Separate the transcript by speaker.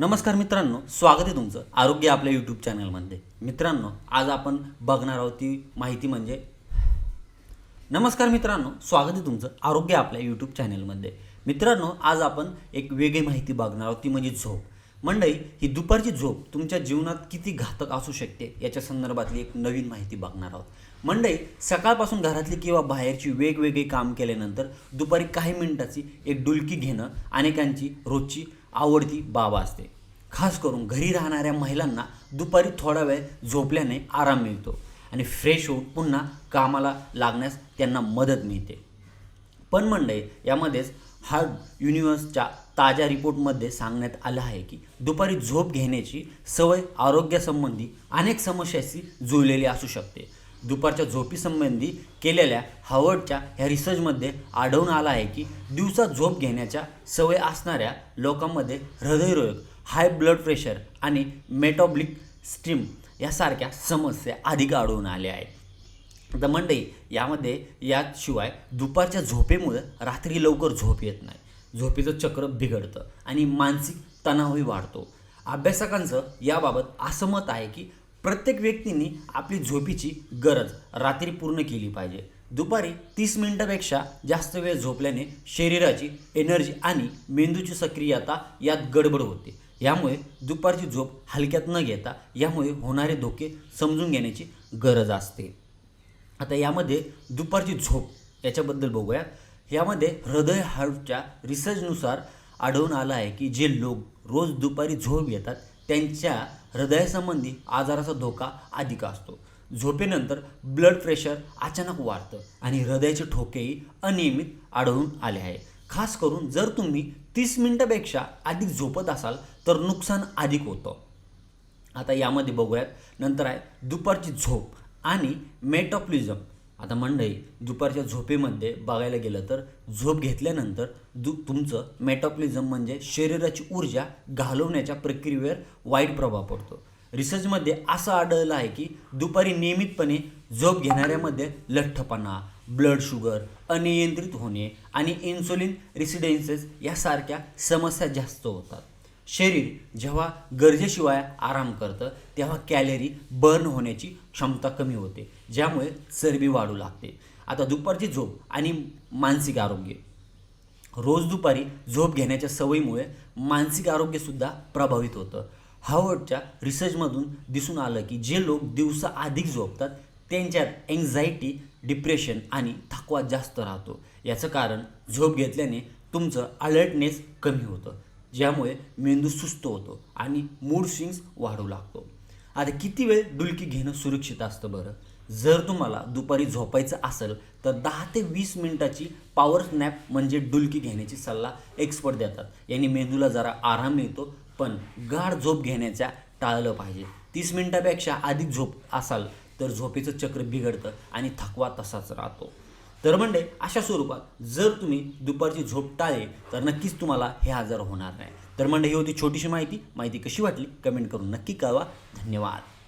Speaker 1: नमस्कार मित्रांनो स्वागत आहे तुमचं आरोग्य आपल्या यूट्यूब चॅनलमध्ये मित्रांनो आज आपण बघणार आहोत ती माहिती म्हणजे नमस्कार मित्रांनो स्वागत आहे तुमचं आरोग्य आपल्या यूट्यूब चॅनलमध्ये मित्रांनो आज आपण एक वेगळी माहिती बघणार आहोत ती म्हणजे झोप. मंडई ही दुपारची झोप तुमच्या जीवनात किती घातक असू शकते याच्या संदर्भातली एक नवीन माहिती बघणार आहोत. मंडई सकाळपासून घरातली किंवा बाहेरची वेगवेगळी काम केल्यानंतर दुपारी काही मिनिटाची एक डुलकी घेणं अनेकांची रोजची आवडती बाब असते. खास करून घरी राहणाऱ्या महिलांना दुपारी थोडा वेळ झोपल्याने आराम मिळतो आणि फ्रेश होऊन पुन्हा कामाला लागण्यास त्यांना मदत मिळते. पण मंडई यामध्येच हार्ड युनिव्हर्सच्या ताज्या रिपोर्टमध्ये सांगण्यात आलं आहे की दुपारी झोप घेण्याची सवय आरोग्यासंबंधी अनेक समस्याशी जुळलेली असू शकते. दुपारच्या झोपीसंबंधी केलेल्या हार्वर्डच्या ह्या रिसर्चमध्ये आढळून आलं आहे की दिवसा झोप घेण्याच्या सवय असणाऱ्या लोकांमध्ये हृदयरोग हाय ब्लड प्रेशर आणि मेटॉब्लिक स्ट्रीम यासारख्या समस्या अधिक आढळून आल्या आहेत. तर मंडई यामध्ये याशिवाय दुपारच्या झोपेमुळे रात्री लवकर झोप येत नाही. झोपेचं चक्र बिघडतं आणि मानसिक तणावही वाढतो. अभ्यासकांचं याबाबत असं मत आहे की प्रत्येक व्यक्तींनी आपली झोपीची गरज रात्री पूर्ण केली पाहिजे. दुपारी तीस मिनिटापेक्षा जास्त वेळ झोपल्याने शरीराची एनर्जी आणि मेंदूची सक्रियता यात गडबड होते. यामुळे दुपारची झोप हलक्यात न घेता यामुळे होणारे धोके समजून घेण्याची गरज असते. आता यामध्ये दुपारची झोप याच्याबद्दल बघूया. यामध्ये हृदय हार्टच्या रिसर्चनुसार आढळून आलं आहे की जे लोक रोज दुपारी झोप घेतात त्यांच्या हृदयासंबंधी आजाराचा धोका अधिक असतो. झोपेनंतर ब्लड प्रेशर अचानक वाढतं आणि हृदयाचे ठोकेही अनियमित आढळून आले आहे. खास करून जर तुम्ही तीस मिनटापेक्षा अधिक झोपत असाल तर नुकसान अधिक होतं. आता यामध्ये बघूयात. नंतर आहे दुपारची झोप आणि मेटॉप्लिझम आता मंडई दुपारच्या झोपेमध्ये बघायला गेलं तर झोप घेतल्यानंतर दु तुमचं मेटॉप्लिझम म्हणजे शरीराची ऊर्जा घालवण्याच्या प्रक्रियेवर वाईट प्रभाव पडतो. रिसर्चमध्ये असं आढळलं आहे की दुपारी नियमितपणे झोप घेणाऱ्यामध्ये लठ्ठपणा ब्लड शुगर अनियंत्रित होणे आणि इन्सुलिन रेसिडेन्सेस यासारख्या समस्या जास्त होतात. शरीर जेव्हा गरजेशिवाय आराम करतं तेव्हा कॅलरी बर्न होण्याची क्षमता कमी होते ज्यामुळे चरबी वाढू लागते. आता दुपारची झोप आणि मानसिक आरोग्य. रोज दुपारी झोप घेण्याच्या सवयीमुळे मानसिक आरोग्यसुद्धा प्रभावित होतं. हार्वर्डच्या रिसर्चमधून दिसून आलं की जे लोक दिवसा अधिक झोपतात त्यांच्यात एन्झायटी डिप्रेशन आणि थकवा जास्त राहतो. याचं कारण झोप घेतल्याने तुमचं अलर्टनेस कमी होतं. ज्यामुळे मेंदू सुस्त होतो आणि मूड स्विंग्स वाढू लागतो. आता किती वेळ डुलकी घेणं सुरक्षित असतं बरं? जर तुम्हाला दुपारी झोपायचं असेल तर दहा ते वीस मिनिटाची पॉवर स्नॅप म्हणजे डुलकी घेण्याची सल्ला एक्सपर्ट देतात. यांनी मेंदूला जरा आराम मिळतो पण गाढ झोप घेण्याच्या टाळलं पाहिजे. तीस मिनिटापेक्षा अधिक झोप असाल तर झोपेचं चक्र बिघडतं आणि थकवा तसाच राहतो. तर म्हणजे अशा स्वरूपात जर तुम्ही दुपारची झोप टाळली तर नक्कीच तुम्हाला हे आजार होणार नाही. तर म्हणजे ही होती छोटीशी माहिती. माहिती कशी वाटली? कमेंट करून नक्की कळवा. धन्यवाद.